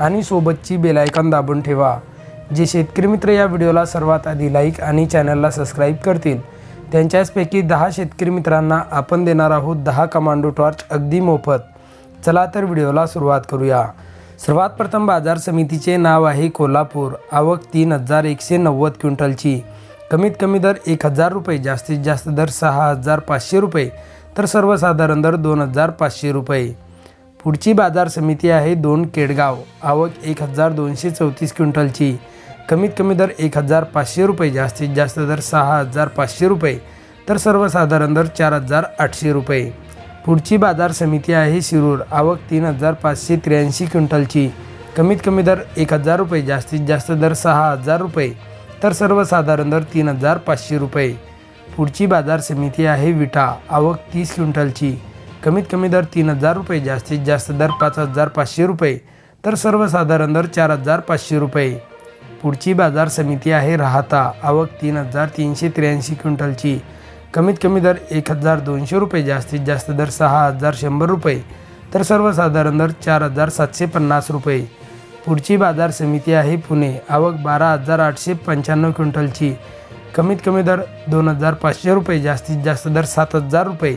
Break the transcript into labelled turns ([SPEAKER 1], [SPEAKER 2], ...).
[SPEAKER 1] आणि सोबतची बेलायकन दाबून ठेवा. जे शेतकरी मित्र या व्हिडिओला सर्वात आधी लाईक आणि चॅनलला सबस्क्राईब करतील त्यांच्याचपैकी दहा शेतकरी मित्रांना आपण देणार आहोत दहा कमांडो टॉर्च अगदी मोफत. चला तर व्हिडिओला सुरुवात करूया. सर्वात प्रथम बाजार समितीचे नाव आहे कोल्हापूर. आवक तीन हजार एकशे नव्वद क्विंटलची. कमीत कमी दर एक हजार रुपये जास्तीत जास्त दर सहा हजार पाचशे रुपये तर सर्वसाधारण दर दोन हजार पाचशे रुपये. पुढची बाजार समिती आहे दोन केडगाव. आवक एक हजार दोनशे चौतीस क्विंटलची. कमीत कमी दर एक हजार पाचशे रुपये जास्तीत जास्त दर सहा हजार पाचशे रुपये तर सर्वसाधारण दर चार हजार आठशे रुपये. पुढची बाजार समिती आहे शिरूर. आवक तीन हजार पाचशे त्र्याऐंशी क्विंटलची. कमीत कमी दर एक हजार रुपये जास्तीत जास्त दर सहा हजार रुपये तर सर्वसाधारण दर तीन हजार पाचशे रुपये. पुढची बाजार समिती आहे विटा. आवक तीस क्विंटलची. कमीत कमी दर तीन हजार रुपये जास्तीत जास्त दर पाच हजार पाचशे रुपये तर सर्वसाधारण दर चार हजार पाचशे रुपये. पुढची बाजार समिती आहे राहता आवक तीन हजार तीनशे त्र्याऐंशी क्विंटलची. कमीत कमी दर एक हजार दोनशे रुपये जास्तीत जास्त दर सहा हजार शंभर रुपये तर सर्वसाधारण दर चार हजार सातशे पन्नास रुपये. पुढची बाजार समिती आहे पुणे आवक बारा हजार आठशे पंच्याण्णव क्विंटलची. कमीत कमी दर दोन हजार पाचशे रुपये जास्तीत जास्त दर सात हजार रुपये